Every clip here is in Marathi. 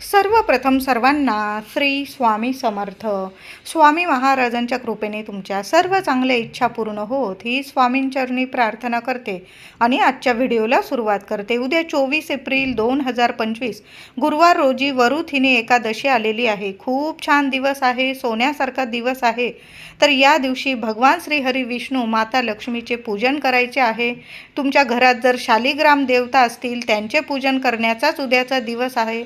सर्वप्रथम सर्वांना श्री स्वामी समर्थ. स्वामी महाराजांच्या कृपेने तुमच्या सर्व चांगल्या इच्छा पूर्ण होत ही स्वामींचरणी प्रार्थना करते आणि आजच्या व्हिडिओला सुरुवात करते. उद्या चोवीस एप्रिल दोन हजार पंचवीस गुरुवार रोजी वरुथिनी एकादशी आलेली आहे. खूप छान दिवस आहे सोन्यासारखा दिवस आहे. तर या दिवशी भगवान श्री हरी विष्णू माता लक्ष्मीचे पूजन करायचे आहे. तुमच्या घरात जर शालिग्राम देवता असतील त्यांचे पूजन करण्याचाच उद्याचा दिवस आहे.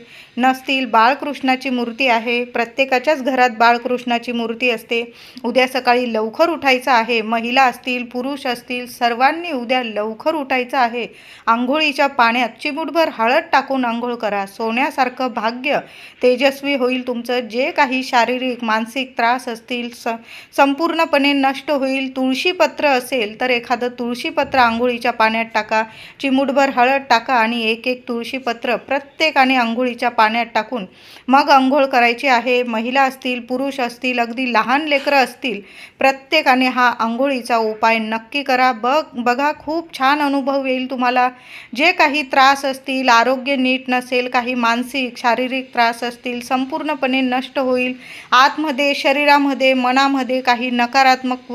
असतील बाळकृष्णाची मूर्ती आहे प्रत्येकाच्याच घरात बाळकृष्णाची मूर्ती असते. उद्या सकाळी लवकर उठायचं आहे. महिला असतील पुरुष असतील सर्वांनी उद्या लवकर उठायचं आहे. आंघोळीच्या पाण्यात चिमूटभर हळद टाकून आंघोळ करा. सोन्यासारखं भाग्य तेजस्वी होईल तुमचं. जे काही शारीरिक मानसिक त्रास असतील स संपूर्णपणे नष्ट होईल. तुळशीपत्र असेल तर एखादं तुळशीपत्र आंघोळीच्या पाण्यात टाका. चिमूटभर हळद टाका आणि एक एक तुळशीपत्र प्रत्येकाने आंघोळीच्या पाण्यात टाकून. मग अंघोळ करायची आहे. महिला असतील पुरुष असतील अगदी लहान लेकरं असतील प्रत्येकाने हा आंघोळीचा उपाय नक्की करा. बघ बघा खूप छान अनुभव येईल तुम्हाला. जे काही त्रास असतील आरोग्य नीट नसेल काही मानसिक शारीरिक त्रास असतील संपूर्णपणे नष्ट होईल. आतमध्ये शरीरामध्ये मनामध्ये काही नकारात्मक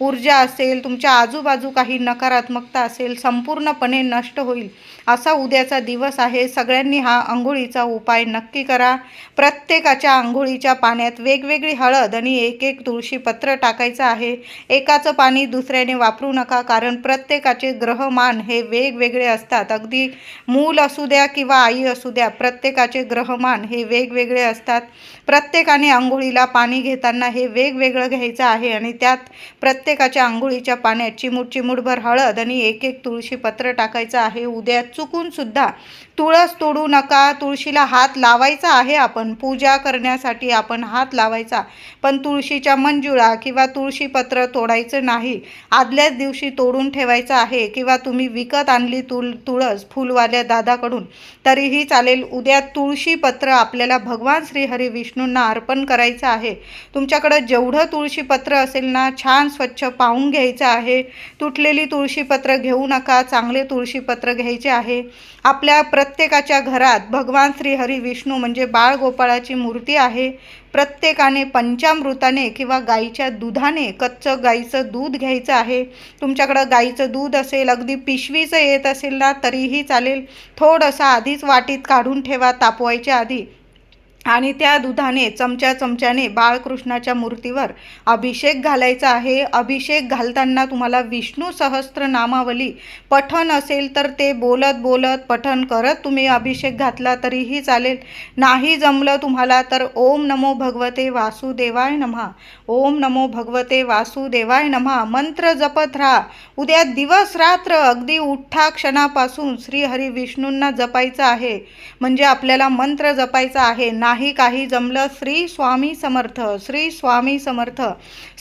ऊर्जा असेल तुमच्या आजूबाजू काही नकारात्मकता असेल संपूर्णपणे नष्ट होईल. असा उद्याचा दिवस आहे. सगळ्यांनी हा आंघोळीचा उपाय नक्की करा. प्रत्येकाच्या आंघोळीच्या पाण्यात वेगवेगळी हळद आणि एक एक तुळशीपत्र टाकायचं आहे. एकाचं पाणी दुसऱ्याने वापरू नका कारण प्रत्येकाचे ग्रहमान हे वेगवेगळे असतात. अगदी मूल असू द्या किंवा आई असू द्या प्रत्येकाचे ग्रहमान हे वेगवेगळे असतात. प्रत्येकाने आंघोळीला पाणी घेताना हे वेगवेगळं घ्यायचं आहे आणि त्यात प्रत्येकाच्या आंघोळीच्या पाण्यात चिमूट चिमूटभर हळद आणि एक एक तुळशीपत्र टाकायचं आहे. उद्या चुकूनसुद्धा तुळस तोडू नका तुळशीला हात लावायचा आहे आपण. पूजा करण्यासाठी आपण हात लावायचा. पण तुळशीच्या मंजुळा किंवा तुळशीपत्र तोडायचं नाही. आदल्याच दिवशी तोडून ठेवायचं आहे किंवा तुम्ही विकत आणली तुळ तुळस फुलवाल्या दादाकडून तरीही चालेल. उद्या तुळशीपत्र आपल्याला भगवान श्रीहरी विष्णूंना अर्पण करायचं आहे. तुमच्याकडं जेवढं तुळशीपत्र असेल ना छान स्वच्छ पाहून घ्यायचं आहे. तुटलेली तुळशीपत्र घेऊ नका चांगले तुळशीपत्र घ्यायचे आहे. आपल्या प्र प्रत्येकाच्या घरात भगवान श्री हरी विष्णू म्हणजे बाळगोपाळाची मूर्ती आहे. प्रत्येकाने पंचामृताने किंवा गाईच्या दुधाने कच्चं गाईचं दूध घ्यायचं आहे. तुमच्याकडं गाईचं दूध असेल अगदी पिशवीचं येत असेल ना तरीही चालेल. थोडंसं आधीच वाटीत काढून ठेवा तापवायच्या आधी. आणि त्या दुधाने चमच्या चमच्याने बाळकृष्णाच्या मूर्तीवर अभिषेक घालायचा आहे. अभिषेक घालताना तुम्हाला विष्णू सहस्त्र नामावली पठण असेल तर ते बोलत बोलत पठण करत तुम्ही अभिषेक घातला तरीही चालेल. नाही जमलं तुम्हाला तर ओम नमो भगवते वासुदेवाय नमहा. ओम नमो भगवते वासुदेवाय नमहा. मंत्र जपत राहा. उद्या दिवस रात्र अगदी उठ्ठा क्षणापासून श्री हरी विष्णूंना जपायचं आहे. म्हणजे आपल्याला मंत्र जपायचा आहे. नाही काही जमलं श्री स्वामी समर्थ श्री स्वामी समर्थ.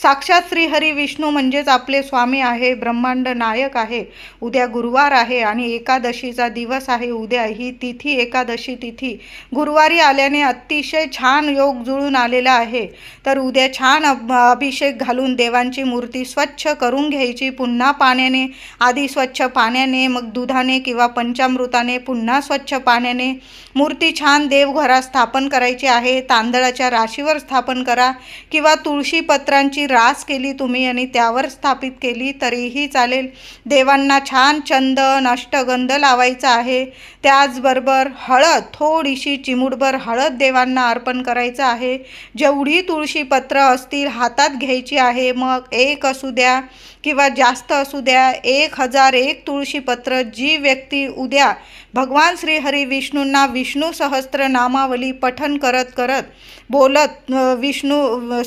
साक्षात श्री हरी विष्णू म्हणजेच आपले स्वामी आहे ब्रह्मांड नायक आहे. उद्या गुरुवार आहे आणि एकादशीचा दिवस आहे. उद्या ही तिथी एकादशी तिथी. गुरुवारी आल्याने अतिशय छान योग जुळून आलेला आहे. तर उद्या छान अभ- अभिषेक घालून देवांची मूर्ती स्वच्छ करून घ्यायची. पुन्हा पाण्याने आधी स्वच्छ पाण्याने मग दुधाने किंवा पंचामृताने पुन्हा स्वच्छ पाण्याने. मूर्ती छान देवघरात स्थापन करायची आहे तांदळाच्या राशीवर स्थापन करा किंवा तुळशी पत्रांची रास केली तुम्ही आणि त्यावर स्थापित केली तरीही चालेल. देवांना छान चंदन अष्टगंध लावायचा आहे. त्याचबरोबर हळद थोडीशी चिमूटभर हळद देवांना अर्पण करायचं आहे. जेवढी तुळशीपत्र असतील हातात घ्यायची आहे मग एक असू द्या. किंवा जास्त असू द्या एक हजार एक तुळशीपत्र जी व्यक्ती उद्या भगवान श्री हरी विष्णूंना विष्णू सहस्त्र नामावली पठन करत करत बोलत विष्णू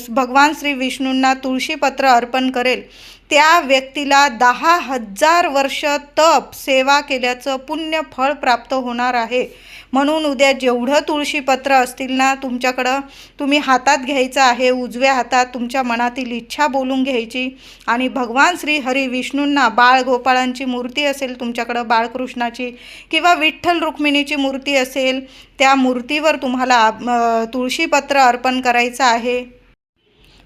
भगवान श्री विष्णूंना तुळशीपत्र अर्पण करेल त्या व्यक्तीला दहा हजार वर्ष तप सेवा केल्याचं पुण्य फळ प्राप्त होणार आहे. म्हणून उद्या जेवढं तुळशीपत्र असतील ना तुमच्याकडं तुम्ही हातात घ्यायचं आहे उजव्या हातात तुमच्या मनातील इच्छा बोलून घ्यायची आणि भगवान श्री हरी विष्णूंना बाळ गोपाळांची मूर्ती असेल तुमच्याकडं बाळकृष्णाची किंवा विठ्ठल रुक्मिणीची मूर्ती असेल त्या मूर्तीवर तुम्हाला तुळशीपत्र अर्पण करायचं आहे.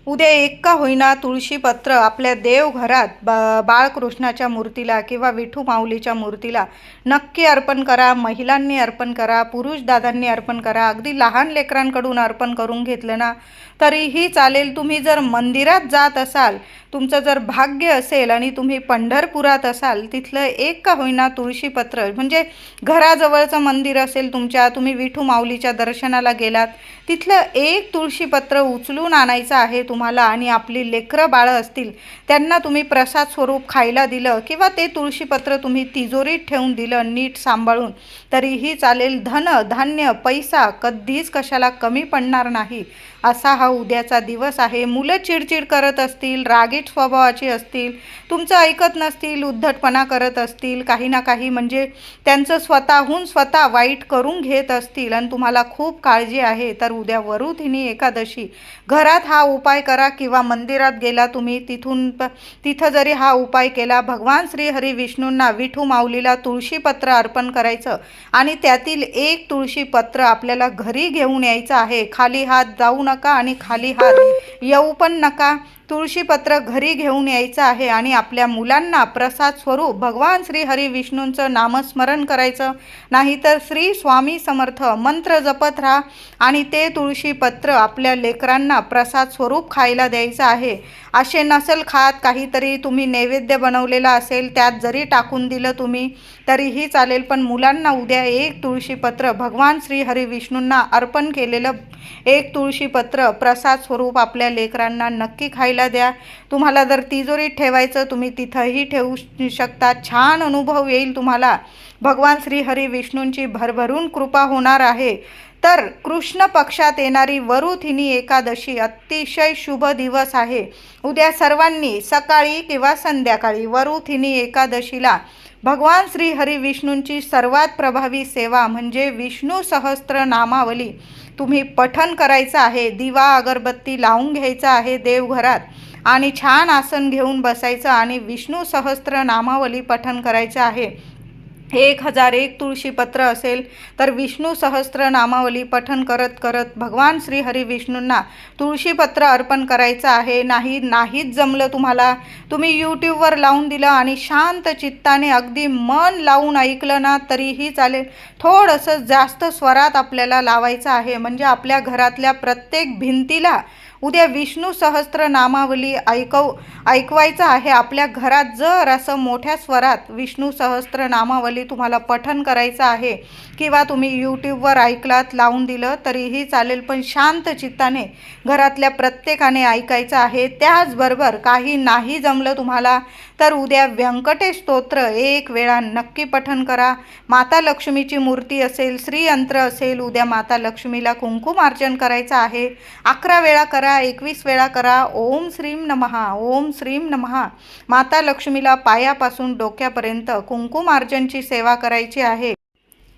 उद्या एक का होईना तुळशीपत्र आपल्या देवघरात बा बाळकृष्णाच्या मूर्तीला किंवा विठू माऊलीच्या मूर्तीला नक्की अर्पण करा महिलांनी अर्पण करा पुरुष दादांनी अर्पण करा अगदी लहान लेकरांकडून अर्पण करून घेतलं ना तरीही चालेल. तुम्ही जर मंदिरात जात असाल तुमचं जर भाग्य असेल आणि तुम्ही पंढरपुरात असाल तिथलं एक का होईना तुळशीपत्र म्हणजे घराजवळचं मंदिर असेल तुमच्या तुम्ही विठू माऊलीच्या दर्शनाला गेलात तिथलं एक तुळशीपत्र उचलून आणायचं आहे तुम्हाला आणि आपली लेकरं बाळं असतील त्यांना तुम्ही प्रसाद स्वरूप खायला दिलं किंवा ते तुळशीपत्र तुम्ही तिजोरीत ठेवून दिलं नीट सांभाळून तरीही चालेल धन धान्य पैसा कधीच कशाला कमी पडणार नाही. असा हा उद्याचा दिवस आहे. मुलं चिडचिड करत असतील रागीट स्वभावाची असतील तुमचं ऐकत नसतील उद्धटपणा करत असतील काही ना काही म्हणजे त्यांचं स्वतःहून स्वतः वाईट करून घेत असतील आणि तुम्हाला खूप काळजी आहे तर उद्या वरुधिनी एकादशी. घरात हा उपाय करा किंवा मंदिरात गेला तुम्ही तिथून प तिथं जरी हा उपाय केला भगवान श्री हरी विष्णूंना विठू माऊलीला तुळशीपत्र अर्पण करायचं आणि त्यातील एक तुळशीपत्र आपल्याला घरी घेऊन यायचं आहे खाली हात जाऊ नका आणि खाली हात येऊ पण नका. तुळशीपत्र घरी घेऊन यायचं आहे आणि आपल्या मुलांना प्रसाद स्वरूप भगवान श्री हरी विष्णूंचं नामस्मरण करायचं. नाहीतर श्री स्वामी समर्थ मंत्र जपत राहा आणि ते तुळशीपत्र आपल्या लेकरांना प्रसाद स्वरूप खायला द्यायचं आहे. असे नसेल खात काहीतरी तुम्ही नैवेद्य बनवलेला असेल त्यात जरी टाकून दिलं तुम्ही तरीही चालेल पण मुलांना उद्या एक तुळशीपत्र भगवान श्री हरी विष्णूंना अर्पण केलेलं एक तुळशीपत्र प्रसाद स्वरूप आपल्या लेकरांना नक्की खायला द्या. तुम्हाला जर तिजोरीत ठेवायचं तुम्ही तिथंही ठेवू शकता. छान अनुभव येईल तुम्हाला. भगवान श्री हरी विष्णूंची भरभरून कृपा होणार आहे. तर कृष्ण पक्षात येणारी वरुथिनी एकादशी अतिशय शुभ दिवस आहे. उद्या सर्वांनी सकाळी किंवा संध्याकाळी वरुथिनी एकादशीला भगवान श्री हरी विष्णूंची सर्वात प्रभावी सेवा म्हणजे विष्णू सहस्त्र नामावली तुम्ही पठन करायचं आहे दिवा अगरबत्ती लावून घ्यायचं आहे देवघरात आणि छान आसन घेऊन बसायचं आणि विष्णू सहस्त्र नामावली पठन करायचं आहे. एक हजार एक तुळशीपत्र असेल तर विष्णू सहस्त्र नामावली पठन करत करत भगवान श्री हरी विष्णूंना तुळशीपत्र अर्पण करायचं आहे. नाही नाहीच जमलं तुम्हाला. तुम्ही यूट्यूबवर लावून दिलं आणि शांत चित्ताने अगदी मन लावून ऐकलं ना तरीही चालेल. थोडंसं जास्त स्वरात आपल्याला लावायचं आहे. म्हणजे आपल्या घरातल्या प्रत्येक भिंतीला उद्या विष्णू सहस्त्र नामावली ऐकव ऐकवायचं आहे आपल्या घरात. जर असं मोठ्या स्वरात विष्णू सहस्त्र नामावली तुम्हाला पठन करायचं आहे किंवा तुम्ही यूट्यूबवर ऐकलात लावून दिलं तरीही चालेल. पण शांत चित्ताने घरातल्या प्रत्येकाने ऐकायचं आहे. त्याचबरोबर काही नाही जमलं तुम्हाला तर उद्या व्यंकटेश स्तोत्र एक वेळा नक्की पठन करा. माता लक्ष्मीची मूर्ती असेल श्रीयंत्र असेल उद्या माता लक्ष्मीला कुंकुमार्चन करायचं आहे. अकरा वेळा करा एकवीस वेळा करा. ओम श्रीम नमहा. ओम श्रीम नमहा. माता लक्ष्मीला पायापासून डोक्यापर्यंत कुंकुमार्जनची सेवा करायची आहे.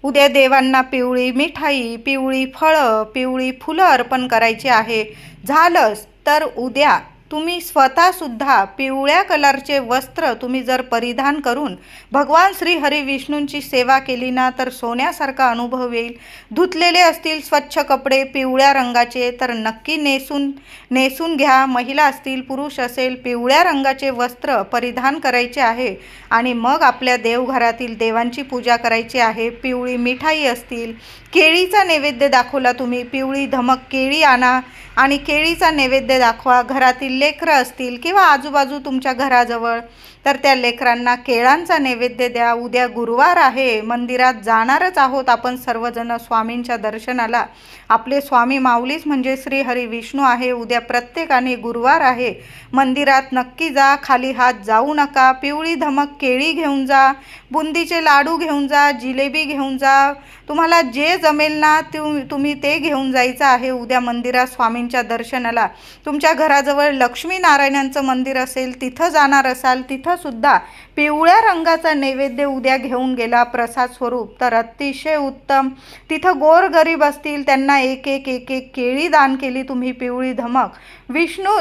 उद्या देवांना पिवळी मिठाई पिवळी फळं पिवळी फुलं अर्पण करायची आहे. झालंच तर उद्या तुम्ही स्वतःसुद्धा पिवळ्या कलरचे वस्त्र तुम्ही जर परिधान करून भगवान श्री हरी विष्णूंची सेवा केली ना तर सोन्यासारखा अनुभव येईल. धुतलेले असतील स्वच्छ कपडे पिवळ्या रंगाचे तर नक्की नेसून नेसून घ्या. महिला असतील पुरुष असेल पिवळ्या रंगाचे वस्त्र परिधान करायचे आहे. आणि मग आपल्या देवघरातील देवांची पूजा करायची आहे. पिवळी मिठाई असतील केळीचा नैवेद्य दाखवला तुम्ही. पिवळी धमक केळी आणा आणि केळीचा नैवेद्य दाखवा. घरातील लेकरं असतील किंवा आजूबाजू तुमच्या घराजवळ तर त्या लेकरांना केळांचा नैवेद्य द्या. उद्या गुरुवार आहे. मंदिरात जाणारच आहोत आपण सर्वजण स्वामींच्या दर्शनाला. आपले स्वामी माऊलीच म्हणजे श्री हरी विष्णू आहे. उद्या प्रत्येकाने गुरुवार आहे. मंदिरात नक्की जा. खाली हात जाऊ नका. पिवळी धमक केळी घेऊन जा. बुंदीचे लाडू घेऊन जा. जिलेबी घेऊन जा. तुम्हाला जे जमेल ना तु तुम्ही ते घेऊन जायचं आहे उद्या मंदिरात स्वामींच्या दर्शनाला. तुमच्या घराजवळ लक्ष्मीनारायणांचं मंदिर असेल तिथं जाणार असाल तिथंसुद्धा पिवळ्या रंगाचा नैवेद्य उद्या घेऊन गेला प्रसाद स्वरूप. तर अतिशय उत्तम. तिथं गोरगरीब असतील त्यांना एक एक एक एक केळी दान केली तुम्ही पिवळी धमक. विष्णू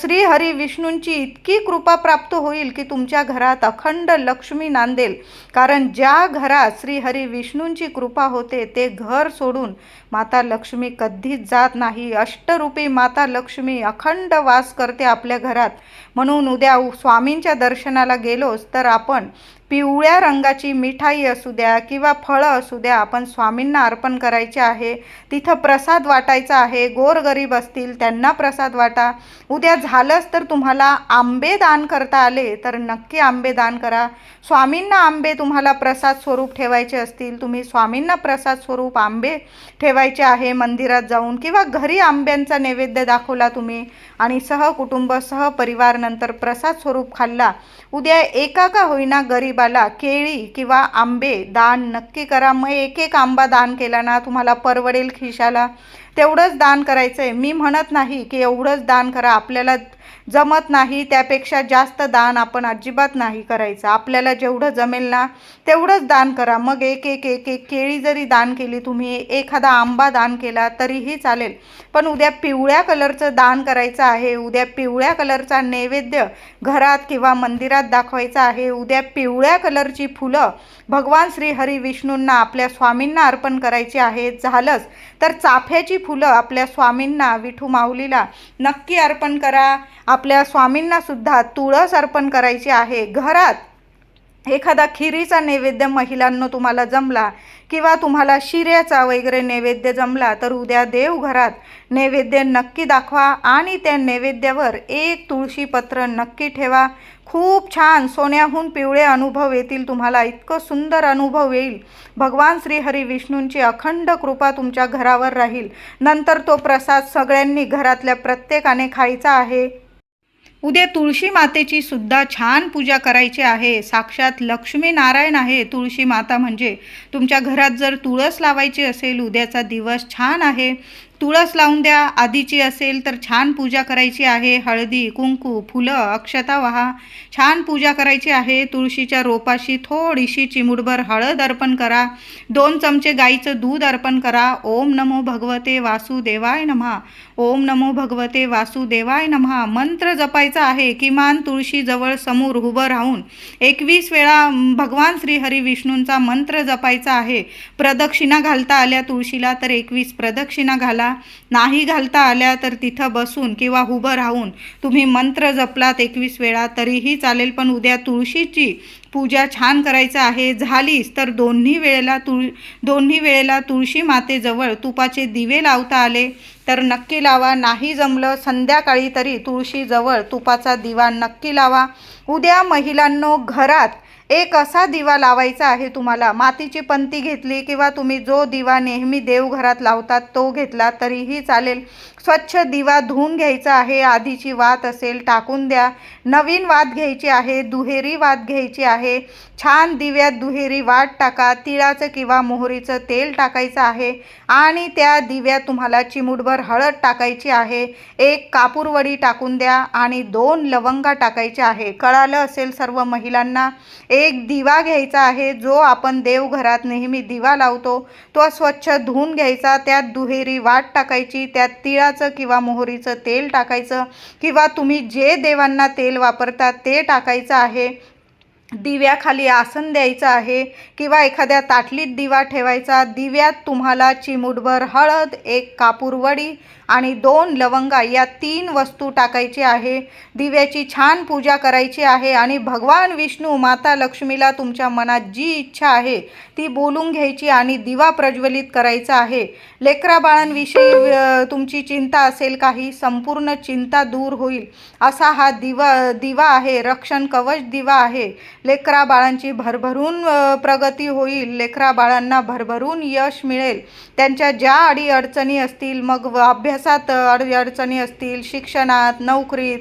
श्रीहरी विष्णूंची इतकी कृपा प्राप्त होईल की तुमच्या घरात अखंड लक्ष्मी नांदेल. कारण ज्या घरात श्रीहरी विष्णूंची कृपा होते ते घर सोडून माता लक्ष्मी कधीच जात नाही. अष्टरूपी माता लक्ष्मी अखंड वास करते आपल्या घरात. म्हणून उद्या उ- स्वामींच्या दर्शनाला गेलोच तर आपण पिवळ्या रंगाची मिठाई असू द्या किंवा फळं असू द्या आपण स्वामींना अर्पण करायचे आहे. तिथं प्रसाद वाटायचा आहे. गोरगरीब असतील त्यांना प्रसाद वाटा. उद्या झालंच तर तुम्हाला आंबे दान करता आले तर नक्की आंबे दान करा. स्वामींना आंबे तुम्हाला प्रसाद स्वरूप ठेवायचे असतील. तुम्ही स्वामींना प्रसाद स्वरूप आंबे ठेवायचे आहे मंदिरात जाऊन किंवा घरी आंब्यांचा नैवेद्य दाखवला तुम्ही आणि सहकुटुंब सहपरिवार नंतर प्रसाद स्वरूप खाल्ला. उद्या एका का होईना गरीबाला केळी किंवा आंबे दान नक्की करा. मग एक एक आंबा दान केला ना तुम्हाला परवडेल खिशाला. तेवढंच दान करायचं आहे मी म्हणत नाही की एवढंच दान करा. आपल्याला जमत नाही त्यापेक्षा जास्त दान आपण अजिबात नाही करायचं. आपल्याला जेवढं जमेल ना तेवढंच दान करा. मग एक एक एक एक केळी जरी दान केली तुम्ही एखादा आंबा दान केला तरीही चालेल. पण उद्या पिवळ्या कलरचं दान करायचं आहे उद्या पिवळ्या कलरचा नैवेद्य घरात किंवा मंदिरात दाखवायचा आहे उद्या पिवळ्या कलरची फुलं भगवान श्री हरी विष्णूंना आपल्या स्वामींना अर्पण करायची आहेत झालंच. तर चाफ्याची फुलं आपल्या स्वामींना विठू माऊलीला नक्की अर्पण करा. आपल्या स्वामींना सुद्धा तुळस अर्पण करायची आहे. घरात एखादा खिरीचा नैवेद्य महिलांनो तुम्हाला जमला किंवा तुम्हाला शिऱ्याचा वगैरे नैवेद्य जमला तर उद्या देवघरात नैवेद्य नक्की दाखवा आणि त्या नैवेद्यावर एक तुळशीपत्र नक्की ठेवा. खूप छान सोन्याहून पिवळे अनुभव येतील तुम्हाला इतकं सुंदर अनुभव येईल. भगवान श्री हरी विष्णूंची अखंड कृपा तुमच्या घरावर राहील. नंतर तो प्रसाद सगळ्यांनी घरातल्या प्रत्येकाने खायचा आहे. उद्या तुळशी मातेची सुद्धा छान पूजा करायची आहे. साक्षात लक्ष्मी नारायण आहे. तुळशी माता म्हणजे तुमच्या घरात जर तुळस लावायची असेल उद्याचा दिवस छान आहे. तुळस लावून द्या आधीची असेल तर छान पूजा करायची आहे. हळदी कुंकू फुलं अक्षता वहा. छान पूजा करायची आहे. तुळशीच्या रोपाशी थोडीशी चिमुडभर हळद अर्पण करा. दोन चमचे गाईचं दूध अर्पण करा. ओम नमो भगवते वासुदेवाय नमः ओम नमो भगवते वासुदेवाय नमहा. मंत्र जपायचा आहे. किमान तुळशीजवळ समोर उभं राहून एकवीस वेळा भगवान श्री हरी विष्णूंचा मंत्र जपायचा आहे. प्रदक्षिणा घालता आल्या तुळशीला तर एकवीस प्रदक्षिणा घाला. नाही घालता आल्या तर तिथं बसून किंवा उभं राहून तुम्ही मंत्र जपलात एकवीस वेळा तरीही चालेल. पण उद्या तुळशीची पूजा छान करायचं आहे झालीच तर दोन्ही वेळेला तुळ दोन्ही वेळेला तुळशी मातेजवळ तुपाचे दिवे लावता आले तर नक्की लावा. नाही जमलं संध्याकाळी तरी तुळशीजवळ तुपाचा दिवा नक्की लावा. उद्या महिलांनो घरात एक असा दिवा लावायचा आहे तुम्हाला. मातीची पंती घेतली किंवा तुम्ही जो दिवा नेहमी देवघरात लावतात तो घेतला तरीही चालेल. स्वच्छ दिवा धुवून घ्यायचा आहे. आधीची वात असेल टाकून द्या. नवीन वात घ्यायची आहे दुहेरी वात घ्यायची आहे. छान दिव्यात दुहेरी वाट टाका तिळाचं किंवा मोहरीचं तेल टाकायचं आहे आणि त्या दिव्यात तुम्हाला चिमूटभर हळद टाकायची आहे. एक कापूरवडी टाकून द्या आणि दोन लवंगा टाकायच्या आहे. कळालं असेल सर्व महिलांना एक दिवा घ्यायचा आहे जो आपण देवघरात नेहमी दिवा लावतो. तो स्वच्छ धुवून घ्यायचा त्यात दुहेरी वाट टाकायची त्यात तिळाचं किंवा मोहरीचं तेल टाकायचं किंवा तुम्ही जे देवांना तेल वापरतात ते टाकायचं आहे. दिव्याखाली आसन द्यायचं आहे किंवा एखाद्या ताटलीत दिवा ठेवायचा दिव्यात तुम्हाला चिमूटभर हळद एक कापूरवडी आणि दोन लवंगा या तीन वस्तू टाकायची आहे. दिव्याची छान पूजा करायची आहे आणि भगवान विष्णू माता लक्ष्मीला तुमच्या मनात जी इच्छा आहे ती बोलून घ्यायची आणि दिवा प्रज्वलित करायचा आहे. लेकरा बाळांविषयी तुमची चिंता असेल काही संपूर्ण चिंता दूर होईल. असा हा दिवा दिवा आहे रक्षण कवच दिवा आहे. लेकरा बाळांची भरभरून प्रगती होईल. लेकरा बाळांना भरभरून यश मिळेल. त्यांच्या ज्या अडी अडचणी असतील मग व अभ्यासात अडी अडचणी असतील शिक्षणात नोकरीत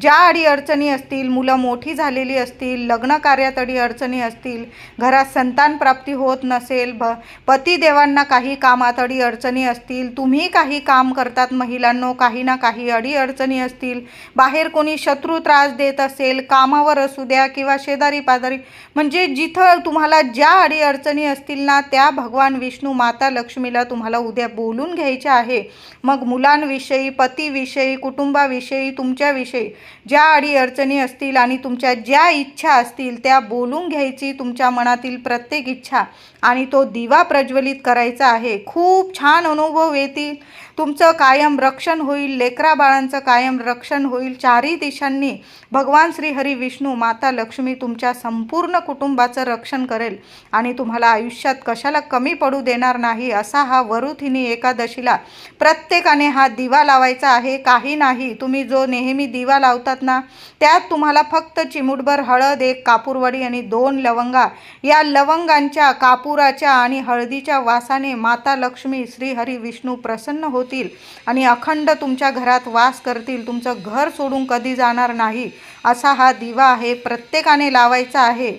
ज्या अडी अडचणी असतील मुलं मोठी झालेली असतील लग्न कार्यात अडी अडचणी असतील घरात संतान प्राप्ती होत नसेल भ पतिदेवांना काही कामात अडी अडचणी असतील तुम्ही काही काम करतात महिलांनो काही ना काही अडी अडचणी असतील बाहेर कोणी शत्रू त्रास देत असेल कामावर असू द्या किंवा शेजारी पाजारी म्हणजे जिथं तुम्हाला ज्या अडीअडचणी असतील ना त्या भगवान विष्णू माता लक्ष्मीला तुम्हाला उद्या बोलून घ्यायच्या आहे. मग मुलांविषयी पतीविषयी कुटुंबाविषयी तुमच्याविषयी ज्या अडीअडचणी असतील आणि तुमच्या ज्या इच्छा असतील त्या बोलून घ्यायची तुमच्या मनातील प्रत्येक इच्छा. आणि तो दिवा प्रज्वलित करायचा आहे. खूप छान अनुभव येतील. तुमचं कायम रक्षण होईल लेकरा बाळांचं कायम रक्षण होईल. चारही दिशांनी भगवान श्री हरी विष्णू माता लक्ष्मी तुमच्या संपूर्ण कुटुंबाचं रक्षण करेल आणि तुम्हाला आयुष्यात कशाला कमी पडू देणार नाही असा हा वरुथिनी एकादशीला प्रत्येकाने हा दिवा लावायचा आहे. काही नाही तुम्ही जो नेहमी दिवा लावतात ना त्यात तुम्हाला फक्त चिमुटभर हळद एक कापूरवडी आणि दोन लवंगा. या लवंगांच्या कापुराच्या आणि हळदीच्या वासाने माता लक्ष्मी श्रीहरी विष्णू प्रसन्न होतील. आणि अखंड तुमच्या घरात वास करतील. तुमचं घर सोडून कधी जाणार नाही. असा हा दिवा आहे प्रत्येकाने लावायचा आहे.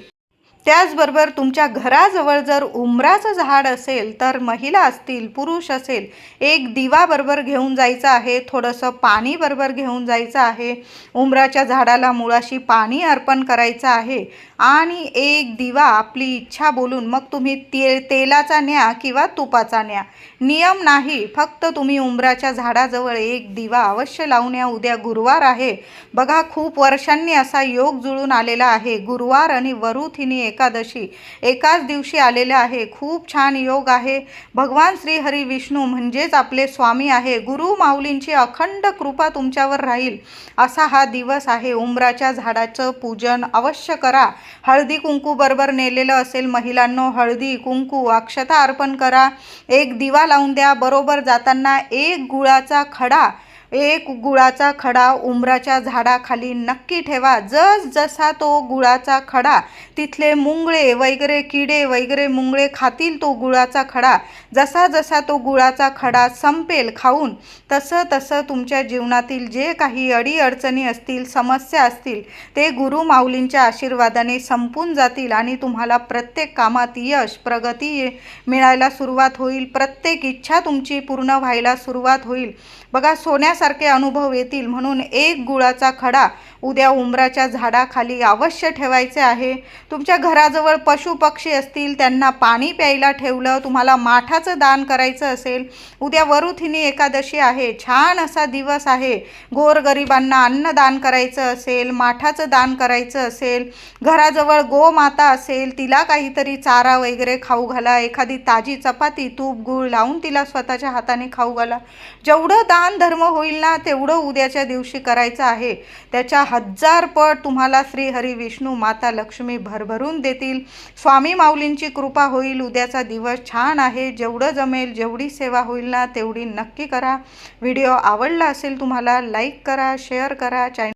त्याचबरोबर तुमच्या घराजवळ जर उंबराचं झाड असेल तर महिला असतील पुरुष असेल एक दिवा बरोबर घेऊन जायचं आहे थोडंसं पाणी बरोबर घेऊन जायचं आहे. उंबराच्या झाडाला मुळाशी पाणी अर्पण करायचं आहे. आणि एक दिवा आपली इच्छा बोलून मग तुम्ही ते तेलाचा न्या किंवा तुपाचा न्या. नियम नाही फक्त तुम्ही उंबराच्या झाडाजवळ एक दिवा अवश्य लावून या. उद्या गुरुवार आहे. बघा खूप वर्षांनी असा योग जुळून आलेला आहे. गुरुवार आणि वरुथिनी एकादशी एकाच दिवशी आलेला आहे. खूप छान योग आहे. भगवान श्री हरी विष्णू म्हणजेच आपले स्वामी आहे. गुरु माऊलींची अखंड कृपा तुमच्यावर राहील. असा हा दिवस आहे. उंबराच्या झाडाचं पूजन अवश्य करा. हळदी कुंकू बरोबर नेलेलं असेल महिलांनो हळदी कुंकू अक्षता अर्पण करा. एक दिवा लावून द्या. बरोबर जाताना एक गुळाचा खडा एक गुळाचा खडा उंबराच्या झाडाखाली नक्की ठेवा. जस जसा तो गुळाचा खडा तिथले मुंगळे वगैरे किडे वगैरे मुंगळे खातील तो गुळाचा खडा. जसा जसा तो गुळाचा खडा संपेल खाऊन तसं तसं तुमच्या जीवनातील जे काही अडीअडचणी असतील समस्या असतील ते गुरु माऊलींच्या आशीर्वादाने संपून जातील आणि तुम्हाला प्रत्येक कामात यश प्रगती मिळायला सुरुवात होईल. प्रत्येक इच्छा तुमची पूर्ण व्हायला सुरुवात होईल. बघा सोन्यासारखे अनुभव येतील म्हणून एक गुळाचा खडा उद्या उंबराच्या झाडाखाली अवश्य ठेवायचे आहे. तुमच्या घराजवळ पशु पक्षी असतील त्यांना पाणी प्यायला ठेवलं तुम्हाला माठाचं दान करायचं असेल उद्या वरुथिनी एकादशी आहे छान असा दिवस आहे. गोरगरिबांना अन्नदान करायचं असेल माठाचं दान करायचं असेल घराजवळ गोमाता असेल तिला काहीतरी चारा वगैरे खाऊ घाला एखादी ताजी चपाती तूप गूळ लावून तिला स्वतःच्या हाताने खाऊ घाला. जेवढं दान धर्म होईल ना तेवढं उद्याच्या दिवशी करायचं आहे. त्याच्या हजार पट तुम्हाला श्री हरी विष्णू माता लक्ष्मी भरभरून देतील. स्वामी माऊलींची कृपा होईल. उद्याचा दिवस छान आहे. जेवढं जमेल जेवढी सेवा होईल ना तेवढी नक्की करा. व्हिडिओ आवडला असेल तुम्हाला लाईक करा शेअर करा. चॅनल